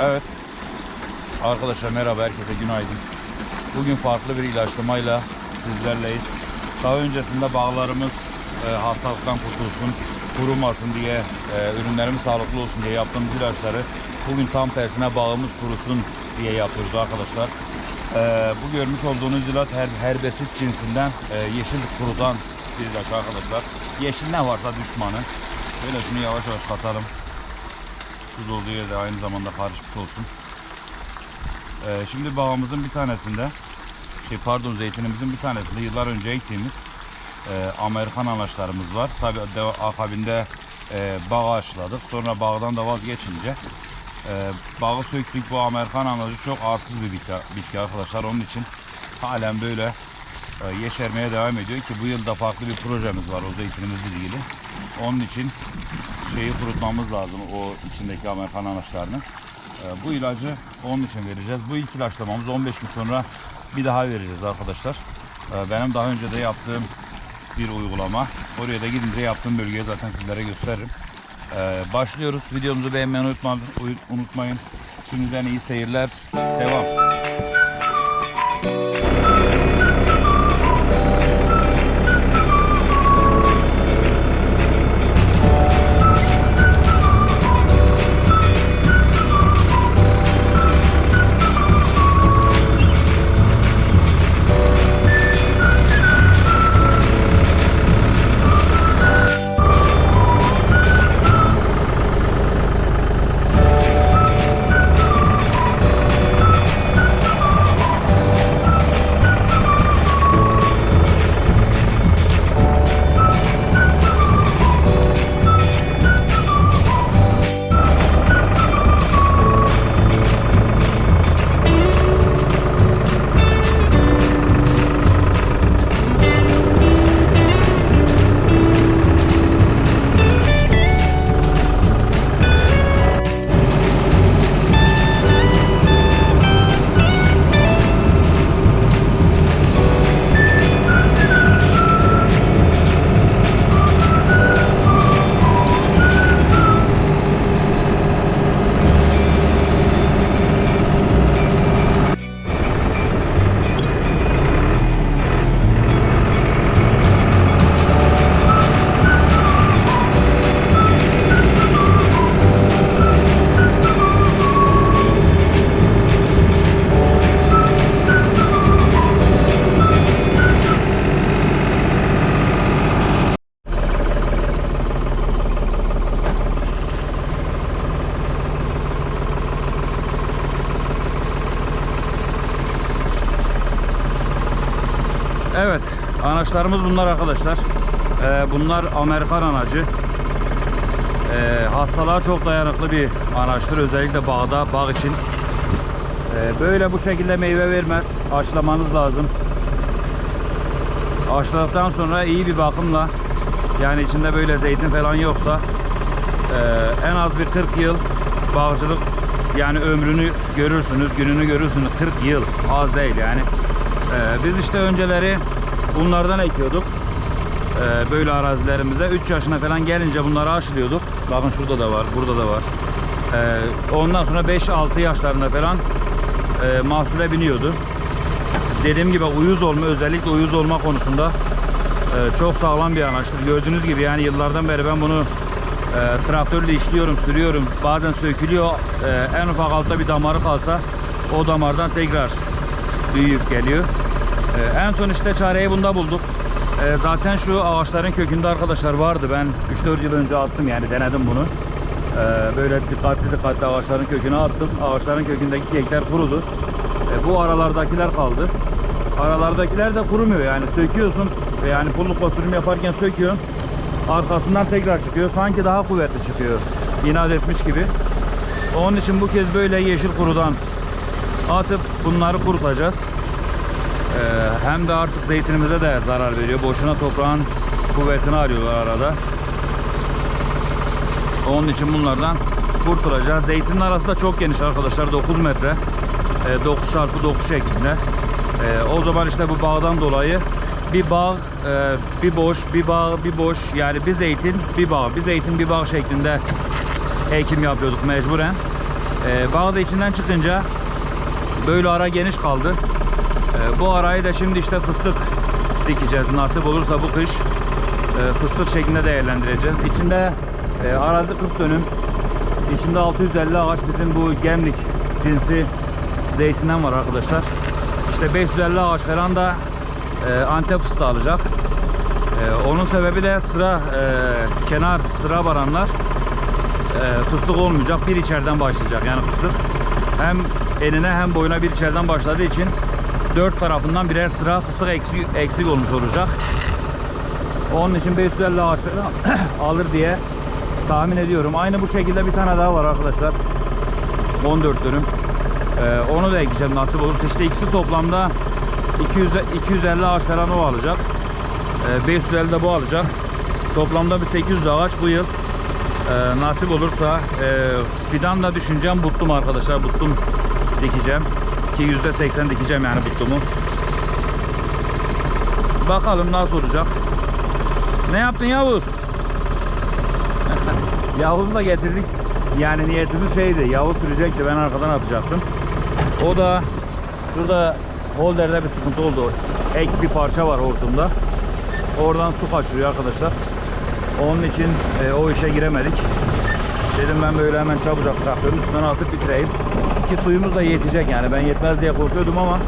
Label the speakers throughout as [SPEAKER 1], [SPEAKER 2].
[SPEAKER 1] Evet. Arkadaşlar merhaba herkese günaydın. Bugün farklı bir ilaçlamayla sizlerleyiz. Daha öncesinde bağlarımız e, hastalıktan kurtulsun, kurumasın diye, e, ürünlerimiz sağlıklı olsun diye yaptığımız ilaçları bugün tam tersine bağımız kurusun diye yapıyoruz arkadaşlar. E, bu görmüş olduğunuz ilaç her, herbesit cinsinden e, yeşil kurutan bir ilaç arkadaşlar. Yeşil ne varsa düşmanı. Böyle şunu yavaş yavaş katalım. Su dolduğu yerde aynı zamanda karışmış olsun. Ee, şimdi bağımızın bir tanesinde, şey pardon zeytinimizin bir tanesinde yıllar önce ektiğimiz e, Amerikan anaçlarımız var. Tabi akabinde e, bağı aşıladık. Sonra bağdan da vazgeçince e, bağı söktük. Bu Amerikan anacı çok arsız bir bitki, bitki arkadaşlar. Onun için halen böyle e, yeşermeye devam ediyor ki bu yıl da farklı bir projemiz var o zeytinimizle ilgili. Onun için şeyi kurutmamız lazım o içindeki Amerikan anaçlarını. Ee, bu ilacı onun için vereceğiz. Bu ilk ilaçlamamız 15 gün sonra bir daha vereceğiz arkadaşlar. Ee, benim daha önce de yaptığım bir uygulama. Oraya da gidince yaptığım bölgeye zaten sizlere gösteririm. Ee, başlıyoruz. Videomuzu beğenmeyi unutma, unutmayın. Şimdiden iyi seyirler. Devam. Anaçlarımız bunlar arkadaşlar. Ee, bunlar Amerikan anacı. Ee, hastalığa çok dayanıklı bir anaçtır. Özellikle bağda, bağ için. Ee, böyle bu şekilde meyve vermez. Aşılamanız lazım. Aşıladıktan sonra iyi bir bakımla yani içinde böyle zeytin falan yoksa e, en az bir 40 yıl bağcılık yani ömrünü görürsünüz, gününü görürsünüz. 40 yıl az değil yani. Ee, biz işte önceleri bunlardan ekiyorduk. Ee, böyle arazilerimize 3 yaşına falan gelince bunları aşılıyorduk. Bakın şurada da var, burada da var. Ee, ondan sonra 5-6 yaşlarında falan e, mahsule biniyordu. Dediğim gibi uyuz olma, özellikle uyuz olma konusunda e, çok sağlam bir anaçtır. Gördüğünüz gibi yani yıllardan beri ben bunu e, traktörle işliyorum, sürüyorum. Bazen sökülüyor. E, en ufak altta bir damarı kalsa o damardan tekrar büyüyüp geliyor. Ee, en son işte çareyi bunda bulduk. Ee, zaten şu ağaçların kökünde arkadaşlar vardı. Ben 3-4 yıl önce attım yani denedim bunu. Ee, böyle dikkatli dikkatli ağaçların köküne attım. Ağaçların kökündeki kekler kurudu. Bu aralardakiler kaldı. Aralardakiler de kurumuyor yani söküyorsun yani pullukla sürüm yaparken söküyorsun. Arkasından tekrar çıkıyor. Sanki daha kuvvetli çıkıyor. İnat etmiş gibi. Onun için bu kez böyle yeşil kurudan atıp bunları kurutacağız. Ee, hem de artık zeytinimize de zarar veriyor. Boşuna toprağın kuvvetini arıyorlar arada. Onun için bunlardan kurtulacağız. Zeytinin arası da çok geniş arkadaşlar. 9 metre. Ee, 9 çarpı 9 şeklinde. Ee, o zaman işte bu bağdan dolayı bir bağ, e, bir boş, bir bağ, bir boş. Yani bir zeytin, bir bağ, bir zeytin, bir bağ şeklinde ekim yapıyorduk mecburen. Bağ da içinden çıkınca böyle ara geniş kaldı. E, bu arayı da şimdi işte fıstık dikeceğiz. Nasip olursa bu kış e, fıstık şeklinde değerlendireceğiz. İçinde e, arazi 40 dönüm. İçinde 650 ağaç bizim bu gemlik cinsi zeytinden var arkadaşlar. İşte 550 ağaç falan da e, Antep fıstığı alacak. E, onun sebebi de sıra e, kenar sıra baranlar e, fıstık olmayacak. Bir içeriden başlayacak yani fıstık. Hem enine hem boyuna bir içeriden başladığı için dört tarafından birer sıra fıstık eksik, eksik olmuş olacak. Onun için 550 ağaç alır diye tahmin ediyorum. Aynı bu şekilde bir tane daha var arkadaşlar. 14 dönüm. Ee, onu da ekeceğim nasip olursa. İşte ikisi toplamda 200, 250 ağaç falan o alacak. Ee, 550 de bu alacak. Toplamda bir 800 ağaç bu yıl. Ee, nasip olursa e, fidan da düşüneceğim. Buttum arkadaşlar. Buttum dikeceğim. Ki %80 dikeceğim yani buttumu. Bakalım nasıl olacak. Ne yaptın Yavuz? Yavuz'u da getirdik. Yani niyetimiz şeydi. Yavuz sürecekti. Ben arkadan atacaktım. O da şurada holderde bir sıkıntı oldu. Ek bir parça var hortumda. Oradan su kaçırıyor arkadaşlar. Onun için e, o işe giremedik. Dedim ben böyle hemen çabucak traktörün üstünden atıp bitireyim. Ki suyumuz da yetecek yani. Ben yetmez diye korkuyordum ama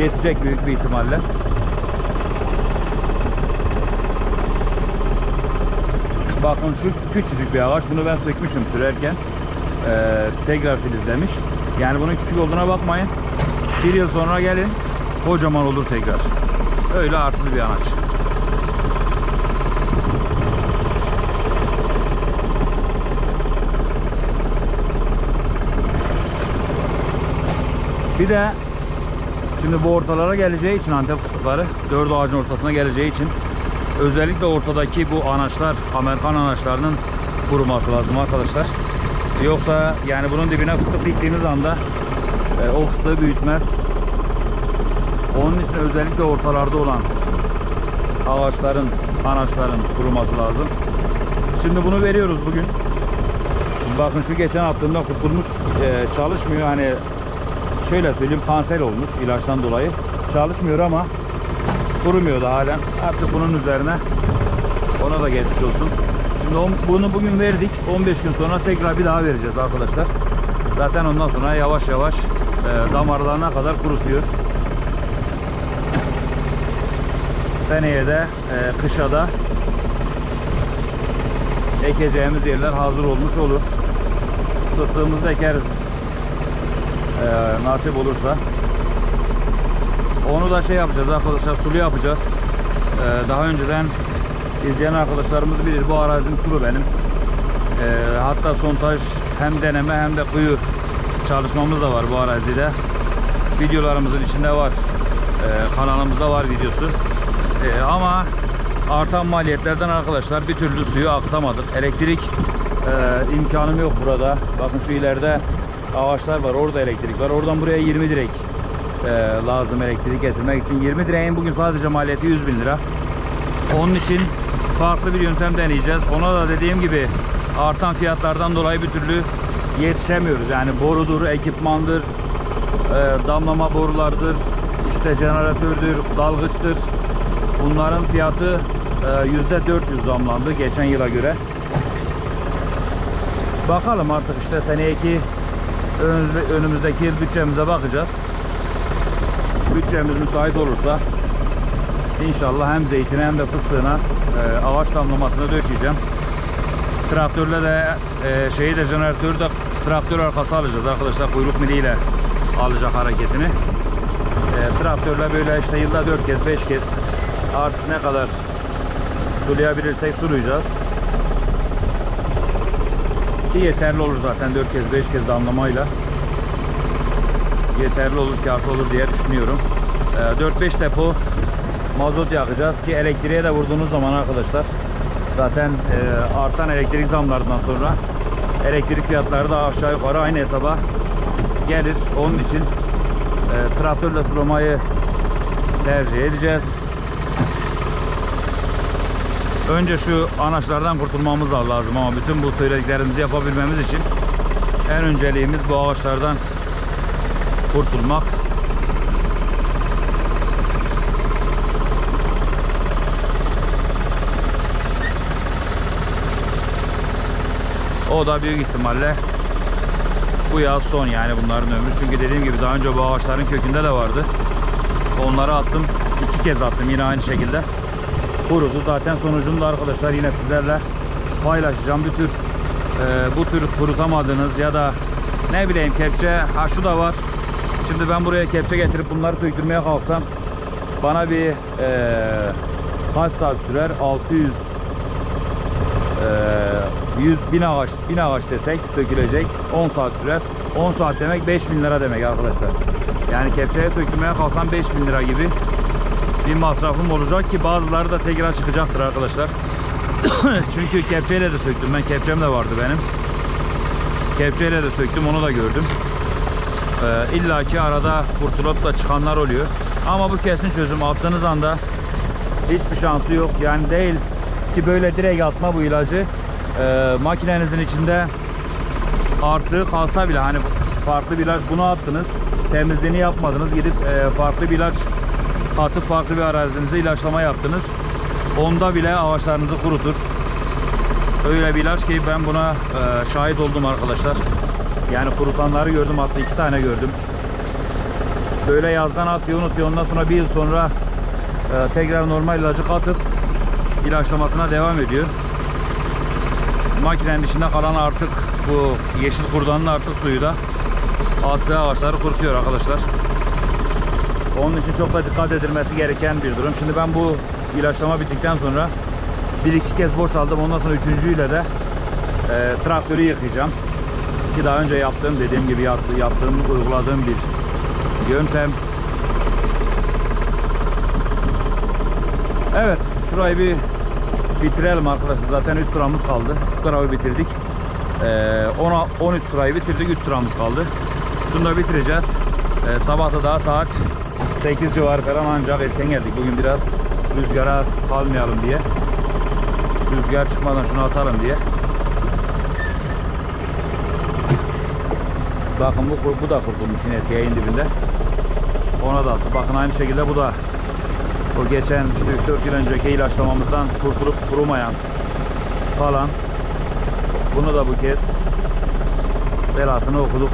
[SPEAKER 1] yetecek büyük bir ihtimalle. Bakın şu küçücük bir ağaç. Bunu ben sökmüşüm sürerken. Ee, tekrar filizlemiş. Yani bunun küçük olduğuna bakmayın. Bir yıl sonra gelin kocaman olur tekrar. Öyle arsız bir ağaç. Bir de şimdi bu ortalara geleceği için Antep fıstıkları dört ağacın ortasına geleceği için özellikle ortadaki bu anaçlar Amerikan anaçlarının kuruması lazım arkadaşlar. Yoksa yani bunun dibine fıstık diktiğiniz anda e, o fıstığı büyütmez. Onun için özellikle ortalarda olan ağaçların, anaçların kuruması lazım. Şimdi bunu veriyoruz bugün. Bakın şu geçen attığımda kurtulmuş e, çalışmıyor. Hani şöyle söyleyeyim kanser olmuş ilaçtan dolayı. Çalışmıyor ama kurumuyor da halen. Artık bunun üzerine ona da geçmiş olsun. Şimdi on- bunu bugün verdik. 15 gün sonra tekrar bir daha vereceğiz arkadaşlar. Zaten ondan sonra yavaş yavaş e, damarlarına kadar kurutuyor. Seneye de e, kışa da ekeceğimiz yerler hazır olmuş olur. Fıstığımızı ekeriz ee, nasip olursa. Onu da şey yapacağız arkadaşlar sulu yapacağız. Ee, daha önceden izleyen arkadaşlarımız bilir bu arazim sulu benim. Ee, hatta sontaj hem deneme hem de kuyu çalışmamız da var bu arazide. Videolarımızın içinde var. Ee, kanalımızda var videosu. Ee, ama artan maliyetlerden arkadaşlar bir türlü suyu aktamadık. Elektrik e, imkanım yok burada. Bakın şu ileride ağaçlar var. Orada elektrik var. Oradan buraya 20 direk e, lazım elektrik getirmek için. 20 direğin bugün sadece maliyeti 100 bin lira. Onun için farklı bir yöntem deneyeceğiz. Ona da dediğim gibi artan fiyatlardan dolayı bir türlü yetişemiyoruz. Yani borudur, ekipmandır, e, damlama borulardır, işte jeneratördür, dalgıçtır. Bunların fiyatı e, %400 zamlandı geçen yıla göre. Bakalım artık işte seneki önümüzde- önümüzdeki bütçemize bakacağız. Bütçemiz müsait olursa inşallah hem zeytine hem de fıstığına e, ağaç damlamasını döşeyeceğim. Traktörle de e, şeyi de jeneratörü de traktör arkası alacağız arkadaşlar kuyruk miliyle alacak hareketini. E, traktörle böyle işte yılda 4 kez 5 kez artık ne kadar sulayabilirsek sulayacağız. Ki yeterli olur zaten 4 kez 5 kez damlamayla. Yeterli olur kâfi olur diye düşünüyorum. Ee, 4-5 depo mazot yakacağız ki elektriğe de vurduğunuz zaman arkadaşlar zaten e, artan elektrik zamlarından sonra elektrik fiyatları da aşağı yukarı aynı hesaba gelir. Onun için e, traktörle sulamayı tercih edeceğiz. Önce şu anaçlardan kurtulmamız lazım ama bütün bu söylediklerimizi yapabilmemiz için En önceliğimiz bu ağaçlardan kurtulmak. O da büyük ihtimalle bu yaz son yani bunların ömrü. Çünkü dediğim gibi daha önce bu ağaçların kökünde de vardı. Onları attım. iki kez attım yine aynı şekilde. Kurudu. Zaten sonucunu da arkadaşlar yine sizlerle paylaşacağım. Bir tür e, bu tür kurutamadığınız ya da ne bileyim kepçe ha şu da var. Şimdi ben buraya kepçe getirip bunları söktürmeye kalksam bana bir e, kaç saat sürer? 600 ee, 100 bin ağaç bin ağaç desek sökülecek 10 saat sürer. 10 saat demek 5000 lira demek arkadaşlar. Yani kepçeye söktürmeye kalsam 5000 lira gibi bir masrafım olacak ki bazıları da tekrar çıkacaktır arkadaşlar. Çünkü kepçeyle de söktüm ben kepçem de vardı benim. Kepçeyle de söktüm onu da gördüm. Ee, İlla ki arada kurtulup da çıkanlar oluyor. Ama bu kesin çözüm. Attığınız anda hiçbir şansı yok. Yani değil ki böyle direkt atma bu ilacı. Ee, makinenizin içinde artığı kalsa bile hani farklı bir ilaç bunu attınız. Temizliğini yapmadınız. Gidip e, farklı bir ilaç atıp farklı bir arazinize ilaçlama yaptınız. Onda bile ağaçlarınızı kurutur. Öyle bir ilaç ki ben buna e, şahit oldum arkadaşlar. Yani kurutanları gördüm hatta iki tane gördüm. Böyle yazdan atıyor unutuyor ondan sonra bir yıl sonra e, tekrar normal ilacı katıp ilaçlamasına devam ediyor. Makinenin dışında kalan artık bu yeşil kurdanın artık suyu da attığı ağaçları kurutuyor arkadaşlar. Onun için çok da dikkat edilmesi gereken bir durum. Şimdi ben bu ilaçlama bittikten sonra bir iki kez boşaldım. Ondan sonra üçüncüyle de e, traktörü yıkayacağım. Ki daha önce yaptığım dediğim gibi yaptığım, yaptığım uyguladığım bir yöntem. Evet şurayı bir bitirelim arkadaşlar. Zaten 3 sıramız kaldı. Şu tarafı bitirdik. Ee, 10 13 sırayı bitirdik. 3 sıramız kaldı. Şunu da bitireceğiz. Ee, sabah da daha saat 8 civarı falan ancak erken geldik. Bugün biraz rüzgara kalmayalım diye. Rüzgar çıkmadan şunu atalım diye. Bakın bu, bu da kurtulmuş yine yayın dibinde. Ona da attı. Bakın aynı şekilde bu da o geçen işte 3-4 yıl önceki ilaçlamamızdan kurtulup kurumayan falan. Bunu da bu kez selasını okuduk.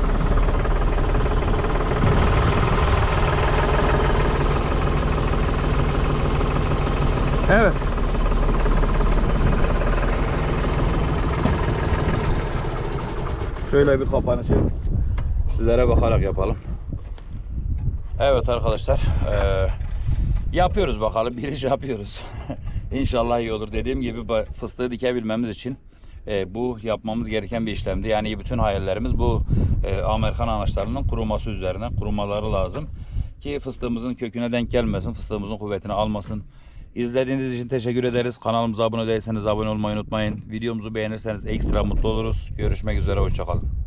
[SPEAKER 1] Evet. Şöyle bir kapanışı sizlere bakarak yapalım. Evet arkadaşlar. eee, yapıyoruz bakalım. Bir iş yapıyoruz. İnşallah iyi olur. Dediğim gibi fıstığı dikebilmemiz için e, bu yapmamız gereken bir işlemdi. Yani bütün hayallerimiz bu e, Amerikan anaçlarının kuruması üzerine. Kurumaları lazım. Ki fıstığımızın köküne denk gelmesin. Fıstığımızın kuvvetini almasın. İzlediğiniz için teşekkür ederiz. Kanalımıza abone değilseniz abone olmayı unutmayın. Videomuzu beğenirseniz ekstra mutlu oluruz. Görüşmek üzere. Hoşçakalın.